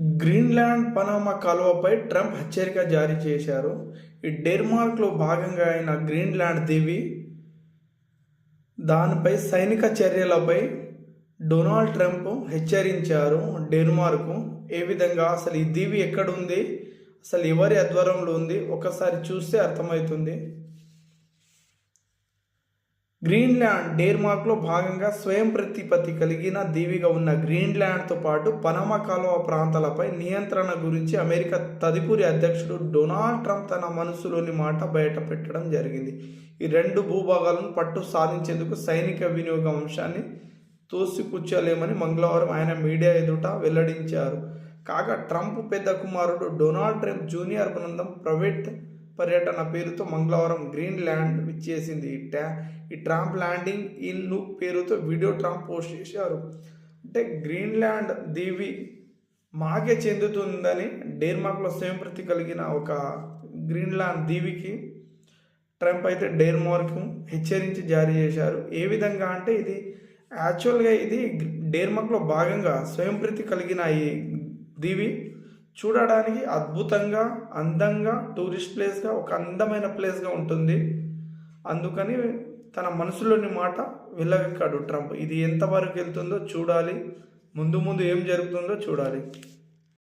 Greenland Panama కాలువపై Trump హెచ్చరిక జారీ చేశారు. ఈ డెన్మార్క్లో భాగంగా అయిన గ్రీన్లాండ్ దీవి దానిపై సైనిక చర్యలపై డొనాల్డ్ ట్రంప్ హెచ్చరించారు. డెన్మార్క్ ఏ విధంగా అసలు ఈ దీవి ఎక్కడుంది? అసలు ఎవరి ఆధ్వర్యంలో ఉంది? ఒకసారి చూస్తే అర్థమవుతుంది. గ్రీన్లాండ్ డెన్మార్క్లో భాగంగా స్వయం ప్రతిపత్తి కలిగిన దీవిగా ఉన్న గ్రీన్లాండ్తో పాటు పనామా కాలువ ప్రాంతాలపై నియంత్రణ గురించి అమెరికా తదుపరి అధ్యక్షుడు డొనాల్డ్ ట్రంప్ తన మనసులోని మాట బయటపెట్టడం జరిగింది. ఈ రెండు భూభాగాలను పట్టు సాధించేందుకు సైనిక వినియోగ అంశాన్ని తోసిపుచ్చలేమని మంగళవారం ఆయన మీడియా ఎదుట వెల్లడించారు. కాగా ట్రంప్ పెద్ద కుమారుడు డొనాల్డ్ ట్రంప్ జూనియర్ బృందం ప్రైవేట్ పర్యటన పేరుతో మంగళవారం గ్రీన్ ల్యాండ్ విచ్చేసింది. ఈ ట్యా ఈ ట్రాంప్ ల్యాండింగ్ ఇన్ పేరుతో వీడియో ట్రాంప్ పోస్ట్ చేశారు. అంటే గ్రీన్ ల్యాండ్ దీవి మాకే చెందుతుందని డెన్మార్క్లో స్వయంప్రతి కలిగిన ఒక గ్రీన్లాండ్ దీవికి ట్రంప్ అయితే డెన్మార్క్ హెచ్చరించి జారీ చేశారు. ఏ విధంగా అంటే ఇది యాక్చువల్గా ఇది డెన్మార్క్లో భాగంగా స్వయంప్రతి కలిగిన ఈ దీవి చూడడానికి అద్భుతంగా అందంగా టూరిస్ట్ ప్లేస్గా ఒక అందమైన ప్లేస్గా ఉంటుంది. అందుకని తన మనసులోని మాట వెళ్ళగక్కాడు ట్రంప్. ఇది ఎంతవరకు వెళ్తుందో చూడాలి. ముందు ముందు ఏం జరుగుతుందో చూడాలి.